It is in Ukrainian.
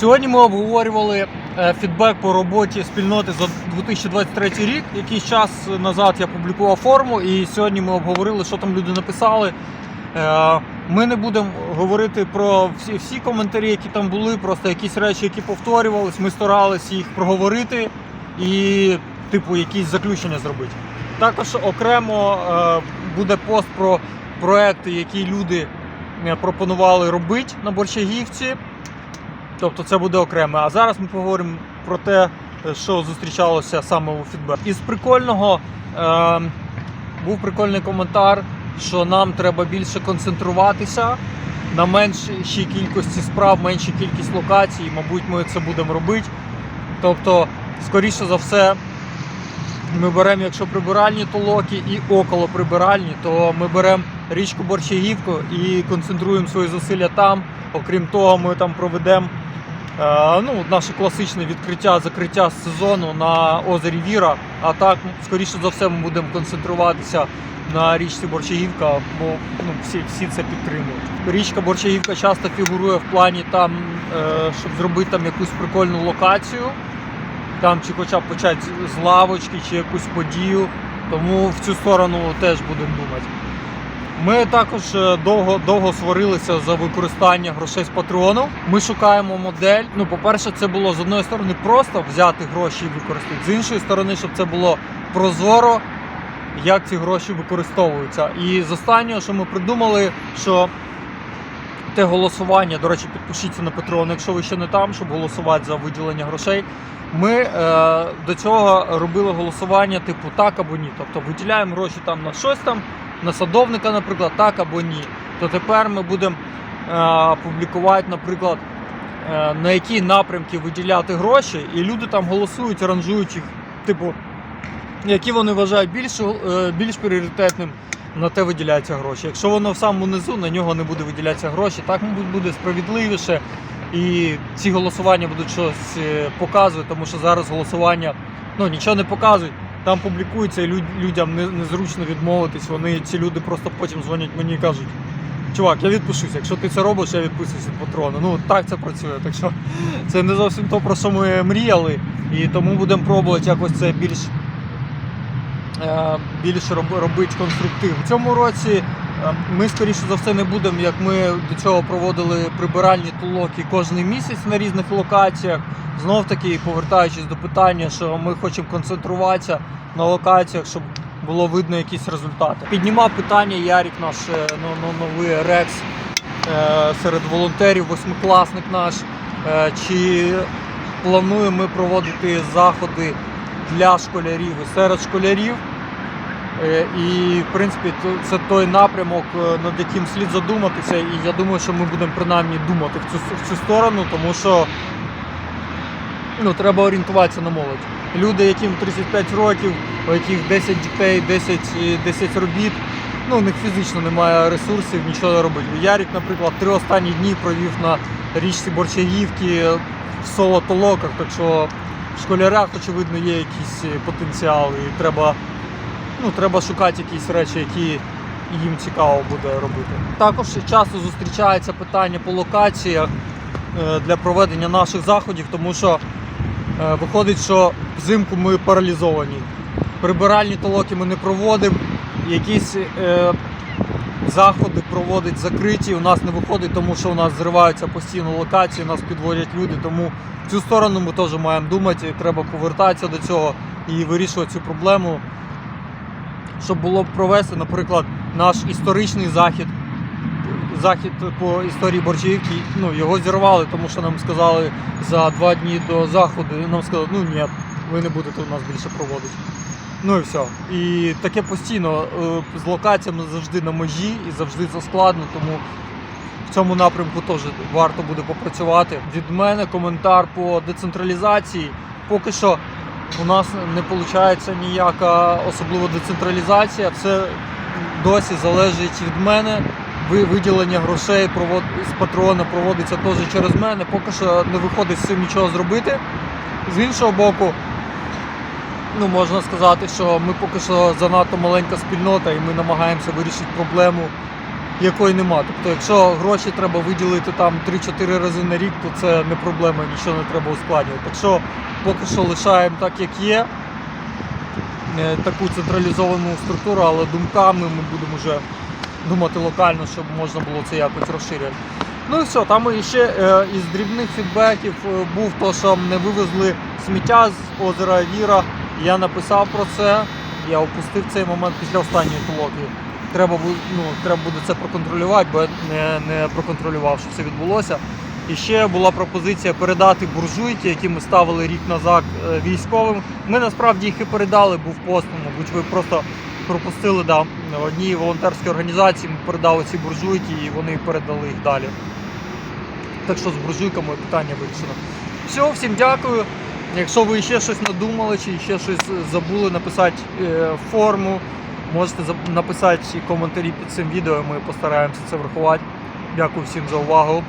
Сьогодні ми обговорювали е, фідбек по роботі спільноти за 2023 рік. Якийсь час назад я публікував форму, і сьогодні ми обговорили, що там люди написали. Е, Ми не будемо говорити про всі, всі коментарі, які там були, просто якісь речі, які повторювались. Ми старалися їх проговорити і, типу, якісь заключення зробити. Також окремо е, буде пост про проекти, які люди пропонували робити на Борщагівці. Тобто це буде окремо. А зараз ми поговоримо про те, що зустрічалося саме у фідбек. Із прикольного е, був прикольний коментар, що нам треба більше концентруватися на меншій кількості справ, меншій кількість локацій. Мабуть, ми це будемо робити. Тобто, скоріше за все, ми беремо, якщо прибиральні толоки і около прибиральні, то ми беремо річку Борщагівку і концентруємо свої зусилля там. Окрім того, ми там проведемо е, ну, наше класичне відкриття, закриття сезону на озері Віра. А так, скоріше за все, ми будемо концентруватися на річці Борщагівка, бо ну, всі, всі це підтримують. Річка Борщагівка часто фігурує в плані там, е, щоб зробити там якусь прикольну локацію там чи хоча б почати з лавочки, чи якусь подію. Тому в цю сторону теж будемо думати. Ми також е, довго, довго сварилися за використання грошей з патреону. Ми шукаємо модель. Ну, по-перше, це було з одної сторони просто взяти гроші і використати, з іншої сторони, щоб це було прозоро, як ці гроші використовуються. І з останнього, що ми придумали, що те голосування, до речі, підпишіться на Patreon, якщо ви ще не там, щоб голосувати за виділення грошей. Ми е, до цього робили голосування типу так або ні. Тобто виділяємо гроші там на щось там, на садовника, наприклад, так або ні. То тепер ми будемо е, публікувати, наприклад, е, на які напрямки виділяти гроші, і люди там голосують, ранжують їх, типу, які вони вважають більш, е, більш пріоритетним. На те виділяються гроші. Якщо воно в самому низу, на нього не буде виділятися гроші. Так, мабуть, буде справедливіше. І ці голосування будуть щось показувати, тому що зараз голосування ну, нічого не показують. Там публікується, і люд- людям не- незручно відмовитись. Вони ці люди просто потім дзвонять мені і кажуть: чувак, я відпишусь. Якщо ти це робиш, я відписуюся від патрону. Ну так це працює. Так що це не зовсім то, про що ми мріяли. І тому будемо пробувати якось це більш більш більше робити конструктив. В цьому році е, ми, скоріше за все, не будемо, як ми до цього проводили прибиральні толоки кожен місяць на різних локаціях. Знов таки, повертаючись до питання, що ми хочемо концентруватися на локаціях, щоб було видно якісь результати. Піднімав питання Ярік, наш е, ну, ну, новий Рекс е, серед волонтерів, восьмикласник наш. Е, Чи плануємо ми проводити заходи для школярів і серед школярів? Е, І, в принципі, це той напрямок, е, над яким слід задуматися. І я думаю, що ми будемо принаймні думати в цю, в цю сторону, тому що ну, треба орієнтуватися на молодь. Люди, яким 35 років, у яких 10 дітей, 10, і 10 робіт, ну, у них фізично немає ресурсів нічого не робити. Ярік, наприклад, три останні дні провів на річці Борчагівки в соло-толоках, так що в школярах, очевидно, є якийсь е, потенціал і треба ну, треба шукати якісь речі, які їм цікаво буде робити. Також часто зустрічається питання по локаціях е, для проведення наших заходів, тому що е, виходить, що взимку ми паралізовані. Прибиральні толоки ми не проводимо, якісь е, заходи проводить закриті, у нас не виходить, тому що у нас зриваються постійно локації, нас підводять люди. Тому в цю сторону ми теж маємо думати, треба повертатися до цього і вирішувати цю проблему щоб було провести, наприклад, наш історичний захід, захід по історії Борчаївки, ну, його зірвали, тому що нам сказали за два дні до заходу, і нам сказали, ну ні, ви не будете у нас більше проводити. Ну і все. І таке постійно е, з локаціями завжди на межі і завжди це складно, тому в цьому напрямку теж варто буде попрацювати. Від мене коментар по децентралізації. Поки що у нас не виходить ніяка особлива децентралізація. Все досі залежить від мене. Виділення грошей з патрона проводиться теж через мене. Поки що не виходить з цим нічого зробити. З іншого боку, ну можна сказати, що ми поки що занадто маленька спільнота, і ми намагаємося вирішити проблему якої нема. Тобто, якщо гроші треба виділити там 3-4 рази на рік, то це не проблема, нічого не треба ускладнювати. Так що поки що лишаємо так, як є. Е, Таку централізовану структуру, але думками ми будемо вже думати локально, щоб можна було це якось розширювати. Ну і все, там ще е, із дрібних фідбеків е, був то, що не вивезли сміття з озера Віра. Я написав про це. Я опустив цей момент після останньої толоки. Треба, ну, треба буде це проконтролювати, бо я не, не проконтролював, що це відбулося. І ще була пропозиція передати буржуйки, які ми ставили рік назад е, військовим. Ми насправді їх і передали, був пост, мабуть, ви просто пропустили да, одній волонтерській організації. Ми передали ці буржуйки і вони передали їх далі. Так що з буржуйками питання вирішено. Все, всім дякую. Якщо ви ще щось надумали чи ще щось забули написати е, форму, можете написати коментарі під цим відео. Ми постараємося це врахувати. Дякую всім за увагу.